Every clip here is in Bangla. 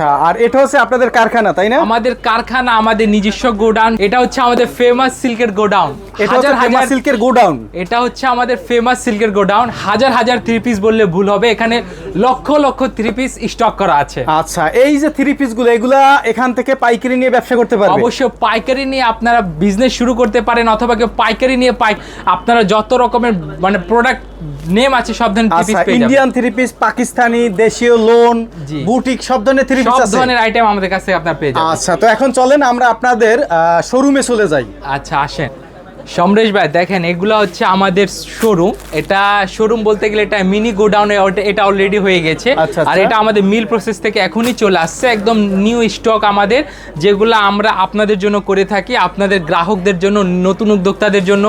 আচ্ছা আর এটা হচ্ছে আপনাদের কারখানা তাই না? আমাদের কারখানা আমাদের নিজস্ব গোডাউন। এটা হচ্ছে আমাদের ফেমাস সিল্কের গোডাউন। এটা হচ্ছে ফেমাস সিল্কের গোডাউন। এটা হচ্ছে আমাদের ফেমাস সিল্কের গোডাউন। হাজার হাজার থ্রি পিস বললে ভুল হবে। এখানে lakh lakh three piece stock করা আছে। আচ্ছা এই যে থ্রি পিসগুলো এগুলা এখান থেকে পাইকারি নিয়ে ব্যবসা করতে পারবে? অবশ্য পাইকারি নিয়ে আপনারা বিজনেস শুরু করতে পারেন অথবা কেউ পাইকারি নিয়ে পাই আপনারা যত রকমের মানে প্রোডাক্ট নেম আছে সব ধরনের থ্রি পিস পেয়ে ইন্ডিয়ান থ্রি পিস পাকিস্তানি দেশীয় লোন বুটিক সব ধরনের থ্রি পিস সব ধরনের আইটেম আমাদের কাছে আপনার পেয়ে যাবেন। আচ্ছা তো এখন চলেন আমরা আপনাদের শোরুমে চলে যাই। আচ্ছা আসেন। সমরেশ ভাই দেখেন এগুলো হচ্ছে আমাদের শোরুম এটা শোরুম বলতে গেলে এটা মিনি গোডাউনে এটা অলরেডি হয়ে গেছে। আচ্ছা, আর আচ্ছা। এটা আমাদের মিল প্রসেস থেকে এখনই চলে আসছে। একদম নিউ স্টক আমাদের যেগুলো আমরা আপনাদের জন্য করে থাকি আপনাদের গ্রাহকদের জন্য নতুন উদ্যোক্তাদের জন্য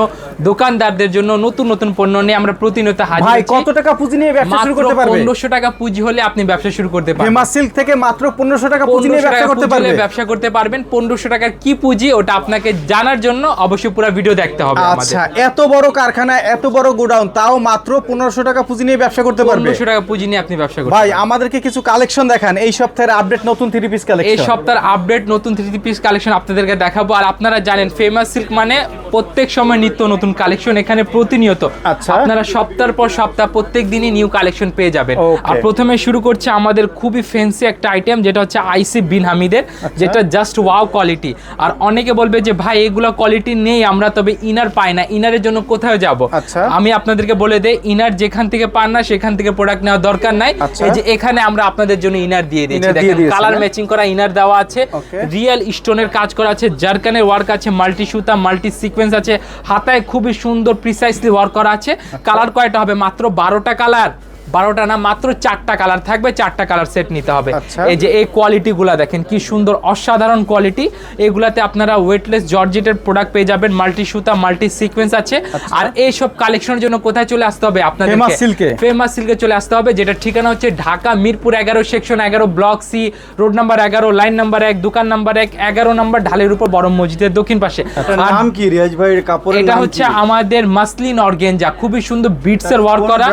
দোকানদারদের জন্য নতুন নতুন পণ্য নিয়ে আমরা প্রতিনিয়ত হাজির ভাই কত টাকা পুঁজি নিয়ে ব্যবসা শুরু করতে পারবে? পনেরোশো টাকা পুঁজি হলে আপনি ব্যবসা শুরু করতে পারবেন। ফেমাস সিল্ক থেকে মাত্র পনেরোশো টাকা পুঁজি নিয়ে ব্যবসা করতে পারবেন ব্যবসা করতে পারবেন। পনেরোশো টাকার কি পুঁজি ওটা আপনাকে জানার জন্য অবশ্যই পুরো ভিডিও দেখতে হবে আচ্ছা এত বড় কারখানা এত বড় গোডাউন তাও মাত্র পনেরোশো টাকা পুঁজি নিয়ে ব্যবসা করতে পারবে? পনেরোশো টাকা পুঁজি নিয়ে আপনি ব্যবসা করতে ভাই আমাদেরকে কিছু কালেকশন দেখান এই সপ্তাহের আপডেট নতুন থ্রি পিস কালেকশন এই সপ্তাহের আপডেট নতুন থ্রি পিস কালেকশন আপনাদেরকে দেখাবো। আর আপনারা জানেন ফেমাস সিল্ক মানে প্রত্যেক সময় নিত্য নতুন কালেকশন এখানে প্রতিনিয়ত। আচ্ছা। আপনারা সপ্তাহের পর সপ্তাহ প্রত্যেক দিনই নিউ কালেকশন পেয়ে যাবেন। আর প্রথমে শুরু করছে আমাদের খুবই ফ্যান্সি একটা আইটেম যেটা হচ্ছে আইসি বিন হামিদের আচ্ছা। যেটা জাস্ট ওয়াও কোয়ালিটি আর অনেকে বলবে যে ভাই এগুলো কোয়ালিটি নেই আমরা তবে ইনার পায় না ইনারের জন্য কোথায় যাব? আচ্ছা। আমি আপনাদেরকে বলে দেই ইনার যেখান থেকে পান না সেখান থেকে প্রোডাক্ট নেওয়া দরকার নাই। আচ্ছা। এই যে এখানে আমরা আপনাদের জন্য ইনার দিয়ে দিয়েছি। দেখেন কালার? ম্যাচিং করা ইনার দেওয়া আছে। রিয়েল স্টোনের কাজ করা আছে জারকানের ওয়ার্ক আছে মাল্টি সুতা মাল্টি সিকোয়েন্স আছে। হাতায় খুবই সুন্দর প্রিসাইসলি ওয়ার্ক করা আছে। আচ্ছা। কালার কয়টা হবে? মাত্র বারোটা কালার বারোটা না মাত্র চারটা কালার থাকবে চারটা কালার সেট নিতে হবে। আচ্ছা। এই যে এই কোয়ালিটিগুলা দেখেন কি সুন্দর অসাধারণ কোয়ালিটি এগুলাতে আপনারা ওয়েটলেস জর্জেটের প্রোডাক্ট পেয়ে যাবেন মাল্টি সুতা মাল্টি সিকোয়েন্স আছে। আর এই সব কালেকশনের জন্য কোথায় চলে আসতে হবে? আপনাদের আচ্ছা। Silk এ? ফেমাস সিল্কে চলে আসতে হবে যেটা ঠিকানা হচ্ছে ঢাকা মিরপুর এগারো সেকশন এগারো ব্লক সি রোড নাম্বার এগারো লাইন নাম্বার এক দোকান নাম্বার এক এগারো নাম্বার ঢালের উপর বড় মসজিদের দক্ষিণ পাশে। আর নাম কি রিয়াজ ভাই এর কাপড়ের এটা হচ্ছে আমাদের মাসলিন অর্গেনজা খুবই সুন্দর বিটস এর ওয়ার্ক করা।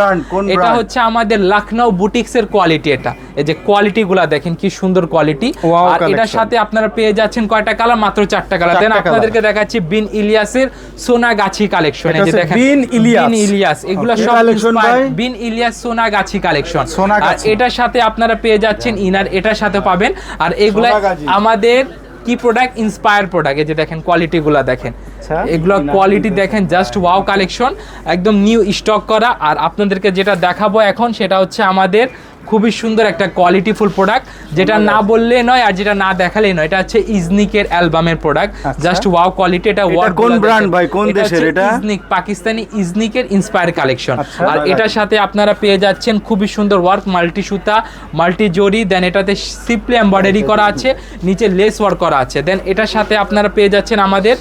এটা হচ্ছে আমাদের লখনৌ বুটিক্স এর কোয়ালিটি এটা। এই যে কোয়ালিটি গুলা দেখেন কি সুন্দর কোয়ালিটি আর এটার সাথে আপনারা পেয়ে যাচ্ছেন কয়টা কালার মাত্র চারটা কালার দেন আপনাদেরকে দেখাচ্ছি বিন ইলিয়াসের সোনাগাছি কালেকশন এই যে দেখেন বিন ইলিয়াস। বিন ইলিয়াস এগুলো. সব বিন ইলিয়াস সোনাগাছি কালেকশন আর এটার সাথে আপনারা পেয়ে যাচ্ছেন ইনার এটার সাথে পাবেন। আর এগুলা আমাদের কি প্রোডাক্ট ইন্সপায়ার প্রোডাক্ট এই যে দেখেন কোয়ালিটিগুলো দেখেন। আচ্ছা। এগুলো কোয়ালিটি দেখেন জাস্ট ওয়াও কালেকশন একদম নিউ স্টক করা। আর আপনাদেরকে যেটা দেখাবো এখন সেটা হচ্ছে আমাদের খুবই সুন্দর একটা কোয়ালিটিফুল প্রোডাক্ট যেটা না বললে নয় আর যেটা না দেখালেই নয় এটা হচ্ছে ইজনিকের অ্যালবামের প্রোডাক্ট। জাস্ট ওয়াও কোয়ালিটি এটা কোন brand ভাই? কোন দেশের এটা? ইজনিক পাকিস্তানি ইজনিকের ইন্সপায়ার কালেকশন। আর এটার সাথে আপনারা পেয়ে যাচ্ছেন খুবই সুন্দর ওয়ার্ক মাল্টি সুতা মাল্টি জরি দেন এটাতে সিম্পলি এমব্রয়ডারি করা আছে নিচে লেস ওয়ার্ক করা আছে দেন এটার সাথে আপনারা পেয়ে যাচ্ছেন আমাদের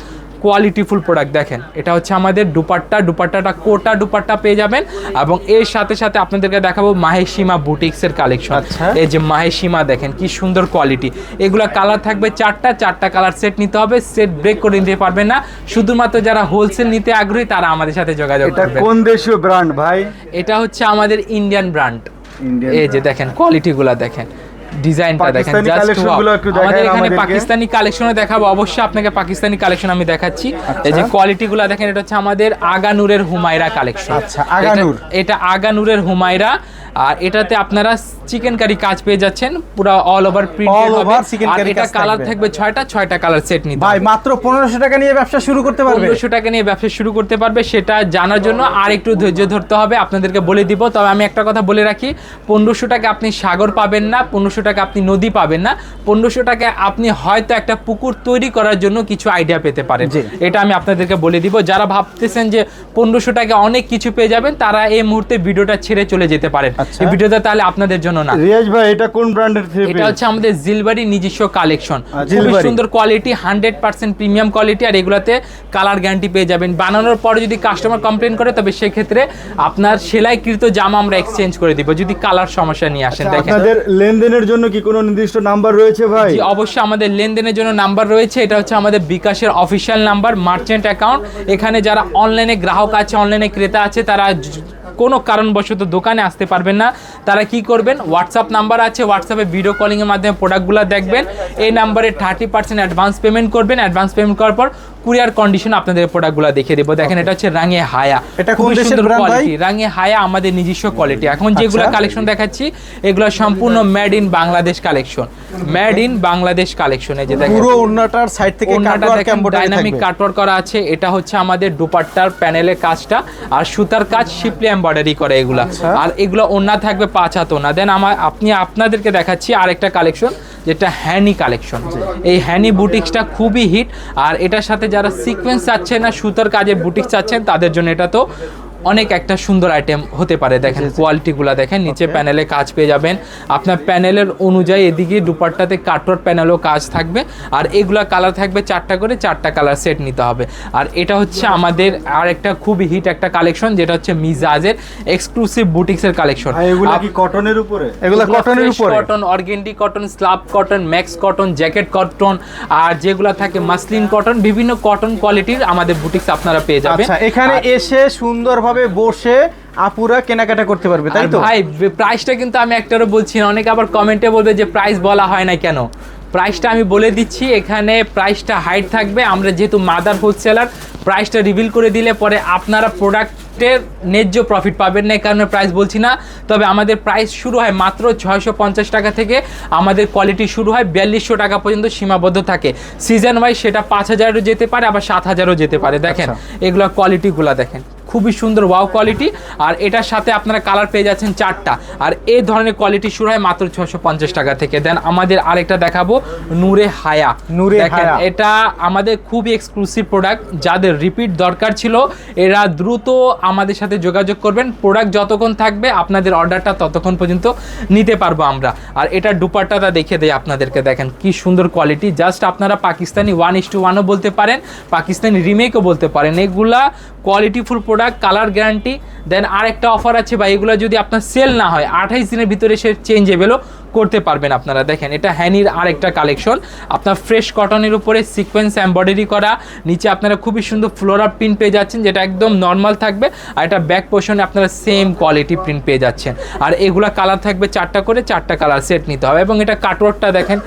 কোয়ালিটিফুল প্রোডাক্ট দেখেন। এটা হচ্ছে আমাদের দুপাট্টা দুপাট্টাটা কোটা দুপাট্টা পেয়ে যাবেন এবং এর সাথে সাথে আপনাদেরকে দেখাবো মাহেশিমা বুটিক্সের কালেকশন আচ্ছা। এই যে মাহেশিমা দেখেন কি সুন্দর কোয়ালিটি এগুলা কালার থাকবে চারটা চারটা কালার সেট নিতে হবে সেট ব্রেক করে নিতে পারবেন না। শুধুমাত্র যারা হোলসেল নিতে আগ্রহী তারা আমাদের সাথে যোগাযোগ এটা কোন দেশীয় ব্র্যান্ড ভাই? এটা হচ্ছে আমাদের ইন্ডিয়ান ব্র্যান্ড এই যে দেখেন কোয়ালিটিগুলা দেখেন। ডিজাইনটা দেখেন আমাদের এখানে। পাকিস্তানি কালেকশনও দেখাবো অবশ্যই আপনাকে পাকিস্তানি কালেকশন আমি দেখাচ্ছি এই যে আচ্ছা। কোয়ালিটি গুলা দেখেন এটা হচ্ছে আমাদের আগানুরের হুমায়রা কালেকশন আচ্ছা, আগানুর। এটা আগানুরের হুমায়রা আর এটাতে আপনারা চিকেন কারি কাজ পেয়ে যাচ্ছেন পুরো অল ওভার প্রিন্ট All হবে। আর curry এটা কালার থাকবে। থাকবে ছয়টা ছয়টা কালার সেট নিতে ভাই মাত্র পনেরোশো টাকা নিয়ে ব্যবসা শুরু করতে পারবে? পনেরোশো টাকা নিয়ে ব্যবসা শুরু করতে পারবে সেটা জানার জন্য আর একটু ধৈর্য ধরতে হবে আপনাদেরকে বলে দিব। তবে আমি একটা কথা বলে রাখি পনেরোশো টাকা আপনি সাগর পাবেন না পনেরোশো টাকা আপনি নদী পাবেন না। পনেরোশো টাকা আপনি হয়তো একটা পুকুর তৈরি করার জন্য কিছু আইডিয়া পেতে পারেন। এটা আমি আপনাদেরকে বলে দিব। যারা ভাবতেছেন যে পনেরোশো টাকা অনেক কিছু পেয়ে যাবেন তারা এই মুহূর্তে ভিডিওটা ছেড়ে চলে যেতে পারেন। আচ্ছা। এই ভিডিওটা তাহলে আপনাদের জন্য না। রিয়াজ ভাই এটা কোন ব্র্যান্ডের থ্রি এটা হচ্ছে আমাদের জিলবারি নিজস্ব কালেকশন। খুবই সুন্দর quality hundred percent premium quality আর এগুলাতে কালার গ্যারান্টি পেয়ে যাবেন। বানানোর পরে যদি কাস্টমার কমপ্লেন করে তবে সেক্ষেত্রে আপনার সেলাইকৃত জামা আমরা এক্সচেঞ্জ করে দিব যদি কালার সমস্যা নিয়ে আসেন দেখেন। আপনাদের লেনদেনের জন্য কি কোনো নির্দিষ্ট নাম্বার রয়েছে ভাই? জি, অবশ্যই আমাদের লেনদেনের জন্য নাম্বার রয়েছে। এটা হচ্ছে আমাদের বিকাশের অফিসিয়াল নাম্বার মার্চেন্ট অ্যাকাউন্ট এখানে যারা অনলাইনে গ্রাহক আছে অনলাইনে ক্রেতা আছে তারা কোনো কারণবশত দোকানে আসতে পারবেন না। তারা কি করবেন? হোয়াটসঅ্যাপ নাম্বার আছে। হোয়াটসঅ্যাপে ভিডিও কলিংয়ের মাধ্যমে প্রোডাক্টগুলো দেখবেন। এই নাম্বারে থার্টি পার্সেন্ট অ্যাডভান্স পেমেন্ট করবেন। অ্যাডভান্স পেমেন্ট করার পর কুরিয়ার কন্ডিশন আপনাদের প্রোডাক্টগুলো দেখিয়ে দেবো। দেখেন এটা হচ্ছে রাঙে হায়া। এটা দেশের সুন্দর কোয়ালিটি রাঙে হায়া আমাদের নিজস্ব কোয়ালিটি এখন যেগুলো আচ্ছা। কালেকশন দেখাচ্ছি এগুলো সম্পূর্ণ made in Bangladesh collection made in Bangladesh collection যে পুরো ওন্নাটার সাইড থেকে ডাইনামিক কাটওয়ার্ক করা আছে। এটা হচ্ছে আমাদের দুপাট্টার প্যানেলের কাজটা। আর সুতার কাজ শিপলি এমব্রয়ডারি করে এগুলা। আচ্ছা। আর এগুলো ওনা থাকবে পাঁচ হাত ওনা দেন আমার আপনি আপনাদেরকে দেখাচ্ছি আরেকটা কালেকশন যেটা হ্যানি কালেকশন এই হ্যানি বুটিক্সটা খুবই হিট আর এটার সাথে যারা সিকোয়েন্স চাচ্ছেন না সুতার কাজে বুটিক্স চাচ্ছেন তাদের জন্য এটা তো অনেক একটা সুন্দর আইটেম হতে পারে। দেখেন কোয়ালিটিগুলো দেখেন নিচে প্যানেলে কাজ পেয়ে যাবেন। আপনার প্যানেলের অনুযায়ী এদিকে দুপাট্টাতে কাটওয়ার প্যানেলও কাজ থাকবে। আর এগুলা কালার থাকবে চারটা করে চারটা কালার সেট নিতে হবে। আর এটা হচ্ছে আমাদের আর একটা খুবই হিট একটা কালেকশন যেটা হচ্ছে মিজাজের এক্সক্লুসিভ বুটিক্সের কালেকশন এগুলো কি কটনের উপরে? এগুলো কটনের উপরে। Cotton organdy cotton slub cotton max cotton jacket cotton আর যেগুলো থাকে মাসলিন কটন বিভিন্ন কটন কোয়ালিটির আমাদের বুটিক্স আপনারা পেয়ে যাবেন। আচ্ছা এখানে এসে সুন্দরভাবে বসে আপুরা কেনাকাটা করতে পারবে তাই তো? ভাই প্রাইসটা কিন্তু আমি একটারও বলছি না অনেকে আবার কমেন্টে বলবে যে প্রাইস বলা হয় না কেন? প্রাইসটা আমি বলে দিচ্ছি এখানে প্রাইসটা হাইট থাকবে আমরা যেহেতু মাদার হোলসেলার প্রাইসটা রিভিল করে দিলে পরে আপনারা প্রোডাক্টের ন্যায্য প্রফিট পাবেন না এই কারণে প্রাইস বলছি না। তবে আমাদের প্রাইস শুরু হয় মাত্র ছয়শো পঞ্চাশ টাকা থেকে আমাদের কোয়ালিটি শুরু হয় বিয়াল্লিশশো টাকা পর্যন্ত সীমাবদ্ধ থাকে। সিজন ওয়াইজ সেটা পাঁচ হাজারও যেতে পারে আবার সাত হাজারও যেতে পারে দেখেন। এগুলো কোয়ালিটিগুলো দেখেন। খুবই সুন্দর ওয়াও কোয়ালিটি আর এটার সাথে আপনারা কালার পেয়ে যাচ্ছেন চারটা। আর এই ধরনের কোয়ালিটি শুরু হয় মাত্র ছশো পঞ্চাশ টাকা থেকে। দেন আমাদের আরেকটা দেখাবো নূরে হায়া নূরে দেখেন, এটা আমাদের খুবই এক্সক্লুসিভ প্রোডাক্ট যাদের রিপিট দরকার ছিল এরা দ্রুত আমাদের সাথে যোগাযোগ করবেন। প্রোডাক্ট যতক্ষণ থাকবে আপনাদের অর্ডারটা ততক্ষণ পর্যন্ত নিতে পারব আমরা। আর এটা দুপাট্টাটা দেখে দেয় আপনাদেরকে। দেখেন কি সুন্দর কোয়ালিটি জাস্ট আপনারা পাকিস্তানি ওয়ান ইস টু ওয়ানও বলতে পারেন পাকিস্তানি রিমেকও বলতে পারেন। এগুলা কোয়ালিটিফুল প্রোডাক্ট কালার গ্যারান্টি দেন আরেকটা অফার আছে বা এগুলো যদি আপনার সেল না হয়, আঠাইশ দিনের ভিতরে সে চেঞ্জেবেলও করতে পারবেন আপনারা। দেখেন, এটা হ্যানির আরেকটা কালেকশন আপনার ফ্রেশ কটনের উপরে সিকোয়েন্স এমব্রয়ডারি করা। নিচে আপনারা খুবই সুন্দর ফ্লোরা প্রিন্ট পেয়ে যাচ্ছেন, যেটা একদম নর্মাল থাকবে। আর এটা ব্যাক পোর্শনে আপনারা সেম কোয়ালিটি প্রিন্ট পেয়ে যাচ্ছেন। আর এগুলা কালার থাকবে চারটা করে, চারটা কালার সেট নিতে হবে। এবং এটা কাটওয়ার্কটা দেখেন,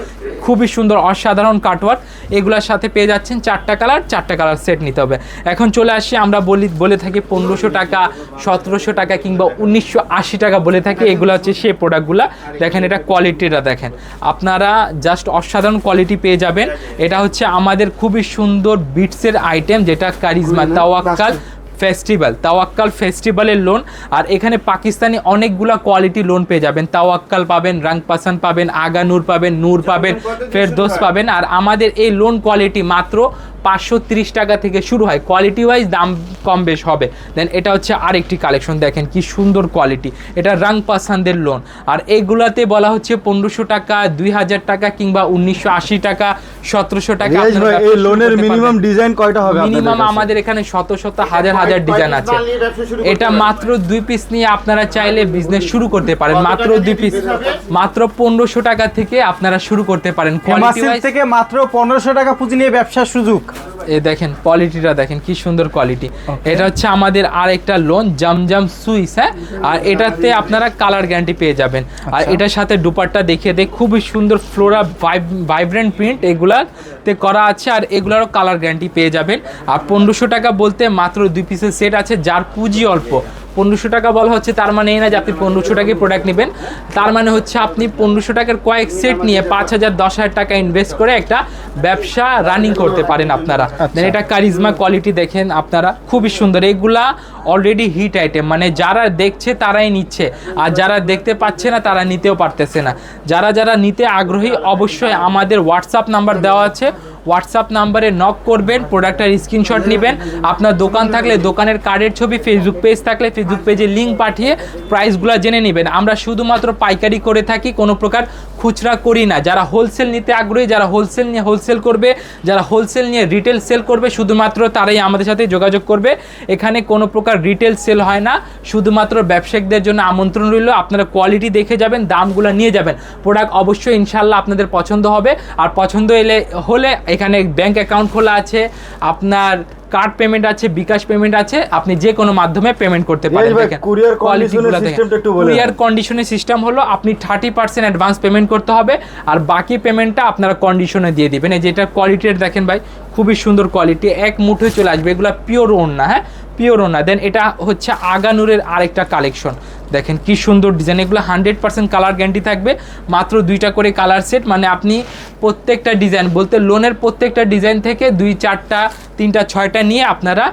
খুবই সুন্দর, অসাধারণ কাটওয়ার্ক এগুলোর সাথে পেয়ে যাচ্ছেন চারটা কালার চারটা কালার সেট নিতে হবে। এখন চলে আসি, আমরা বলি, বলে থাকি পনেরোশো টাকা, সতেরোশো টাকা কিংবা উনিশশো আশি টাকা বলে থাকি। এগুলো হচ্ছে সেই প্রোডাক্টগুলো দেখেন, এটা কোয়ালিটিটা দেখেন। আপনারা জাস্ট অসাধারণ কোয়ালিটি পেয়ে যাবেন। এটা হচ্ছে আমাদের খুবই সুন্দর বিটসের আইটেম যেটা কারিজমা তাওয়াক্কাল ফেস্টিভ্যাল তাওয়াক্কাল ফেস্টিভ্যালের লোন আর এখানে পাকিস্তানি অনেকগুলা কোয়ালিটি লোন পেয়ে যাবেন। তাওয়াক্কাল পাবেন রাং পাসান পাবেন আগা নূর পাবেন নূর পাবেন ফেরদোস পাবেন আর আমাদের এই লোন কোয়ালিটি মাত্র পাঁচশো তিরিশ টাকা থেকে শুরু হয়। কোয়ালিটি ওয়াইজ দাম কম বেশ হবে। দেন এটা হচ্ছে আরেকটি কালেকশন দেখেন কি সুন্দর কোয়ালিটি এটা রাং পাসানদের লোন আর এইগুলাতে বলা হচ্ছে পনেরোশো টাকা দুই হাজার টাকা কিংবা উনিশশো আশি টাকা সতেরোশো টাকা এই লোনের মিনিমাম ডিজাইন কয়টা হবে মিনিমাম আমাদের এখানে শত শত হাজার হাজার ডিজাইন আছে। এটা মাত্র দুই পিস নিয়ে আপনারা চাইলে বিজনেস শুরু করতে পারেন। মাত্র দুই পিস মাত্র পনেরোশো টাকা থেকে আপনারা শুরু করতে পারেন। থেকে মাত্র পনেরোশো টাকা পুঁজি নিয়ে ব্যবসার সুযোগ। এ দেখেন কোয়ালিটিটা দেখেন কি সুন্দর কোয়ালিটি এটা হচ্ছে আমাদের আরেকটা লোন জামজাম সুইস হ্যাঁ? আর এটাতে আপনারা কালার গ্যারান্টি পেয়ে যাবেন। আর এটার সাথে দুপাট্টা দেখিয়ে দেয় খুবই সুন্দর ফ্লোরা ভাইব্রেন্ট প্রিন্ট এগুলাতে করা আছে আর এগুলারও কালার গ্যারান্টি পেয়ে যাবেন। আর পনেরোশো টাকা বলতে মাত্র দুই পিসের সেট আছে যার পুঁজি অল্প। পনেরোশো টাকা বলা হচ্ছে তার মানে এই না যে আপনি পনেরোশো টাকায় প্রোডাক্ট নেবেন। তার মানে হচ্ছে আপনি পনেরোশো টাকার কয়েক সেট নিয়ে পাঁচ হাজার দশ হাজার টাকা ইনভেস্ট করে একটা ব্যবসা রানিং করতে পারেন আপনারা। দেন এটা কারিজমা কোয়ালিটি দেখেন আপনারা খুবই সুন্দর। এগুলা অলরেডি হিট আইটেম মানে যারা দেখছে তারাই নিচ্ছে। আর যারা দেখতে পাচ্ছে না তারা নিতেও পারতেছে না। যারা যারা নিতে আগ্রহী অবশ্যই আমাদের হোয়াটসঅ্যাপ নাম্বার দেওয়া আছে। হোয়াটসঅ্যাপ নাম্বারে নক করবেন, প্রোডাক্টের স্ক্রিনশট নেবেন। আপনার দোকান থাকলে দোকানের কার্ডের ছবি ফেসবুক পেজ থাকলে ফেসবুক পেজে লিঙ্ক পাঠিয়ে প্রাইসগুলো জেনে নেবেন। আমরা শুধুমাত্র পাইকারি করে থাকি কোনো প্রকার খুচরা করি না। যারা হোলসেল নিতে আগ্রহী, যারা হোলসেল নিয়ে হোলসেল করবে, যারা হোলসেল নিয়ে রিটেল সেল করবে, শুধুমাত্র তারাই আমাদের সাথে যোগাযোগ করবে। এখানে কোনো প্রকার রিটেল সেল হয় না। শুধুমাত্র ব্যবসায়িকদের জন্য আমন্ত্রণ রইল। আপনারা কোয়ালিটি দেখে যাবেন, দামগুলো নিয়ে যাবেন। প্রোডাক্ট অবশ্যই ইনশাল্লাহ আপনাদের পছন্দ হবে। আর পছন্দ এলে, হলে এখানে ব্যাংক অ্যাকাউন্ট খোলা আছে। আপনার কার্ড পেমেন্ট আছে বিকাশ পেমেন্ট আছে আপনি যে কোনো মাধ্যমে পেমেন্ট করতে পারেন condition গুলো দেখেন। একটু বলেন কুরিয়ার কন্ডিশনের সিস্টেম হলো আপনি থার্টি পার্সেন্ট অ্যাডভান্স পেমেন্ট করতে হবে আর বাকি পেমেন্টটা আপনারা কন্ডিশনে দিয়ে দিবেন এই যেটা কোয়ালিটি দেখেন ভাই খুবই সুন্দর কোয়ালিটি এক মুঠোয় চলে আসবে। এগুলো পিওর ওড়না হ্যাঁ? পিওর ওড়না। দেন এটা হচ্ছে আগানুরের আরেকটা কালেকশন দেখেন কি সুন্দর ডিজাইন এগুলো হান্ড্রেড পার্সেন্ট কালার গ্যারান্টি থাকবে। মাত্র দুইটা করে কালার সেট মানে আপনি প্রত্যেকটা ডিজাইন বলতে লোনের প্রত্যেকটা ডিজাইন থেকে দুই, চারটা, তিনটা, ছয়টা নিয়ে আপনারা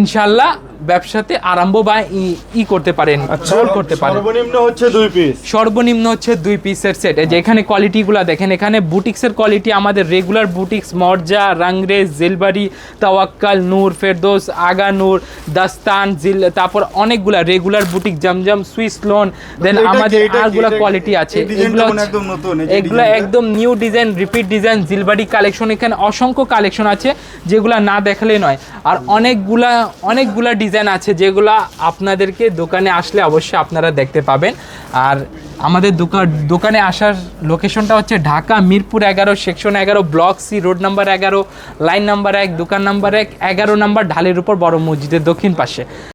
ইনশাল্লাহ ব্যবসাতে আরম্ভ বা ই- করতে পারেন রোল করতে পারেন। সর্বনিম্ন হচ্ছে দুই পিস সর্বনিম্ন হচ্ছে দুই পিসের সেট এই যে এখানে কোয়ালিটিগুলো দেখেন এখানে বুটিক্সের কোয়ালিটি আমাদের রেগুলার বুটিক্স মর্জা রাংরেজ জেলবারি তাওয়াক্কাল নূর ফেরদোস আগা নূর দাস্তান জিল তারপর অনেকগুলা regular boutique Zamzam Swiss lawn দেন আমাদের আরগুলা কোয়ালিটি আছে। এগুলো একদম নতুন, এগুলো একদম নিউ ডিজাইন রিপিট ডিজাইন জিলবাড়ি কালেকশন এখানে অসংখ্য কালেকশন আছে যেগুলা না দেখালে নয়। আর অনেকগুলা অনেকগুলা ডিজাইন আছে যেগুলো আপনাদেরকে দোকানে আসলে অবশ্যই আপনারা দেখতে পাবেন। আর আমাদের দোকান দোকানে আসার লোকেশনটা হচ্ছে ঢাকা মিরপুর এগারো সেকশন এগারো ব্লক সি রোড নাম্বার এগারো লাইন নাম্বার এক, দোকান নাম্বার এক, এগারো নাম্বার ঢালের উপর বড় মসজিদের দক্ষিণ পাশে।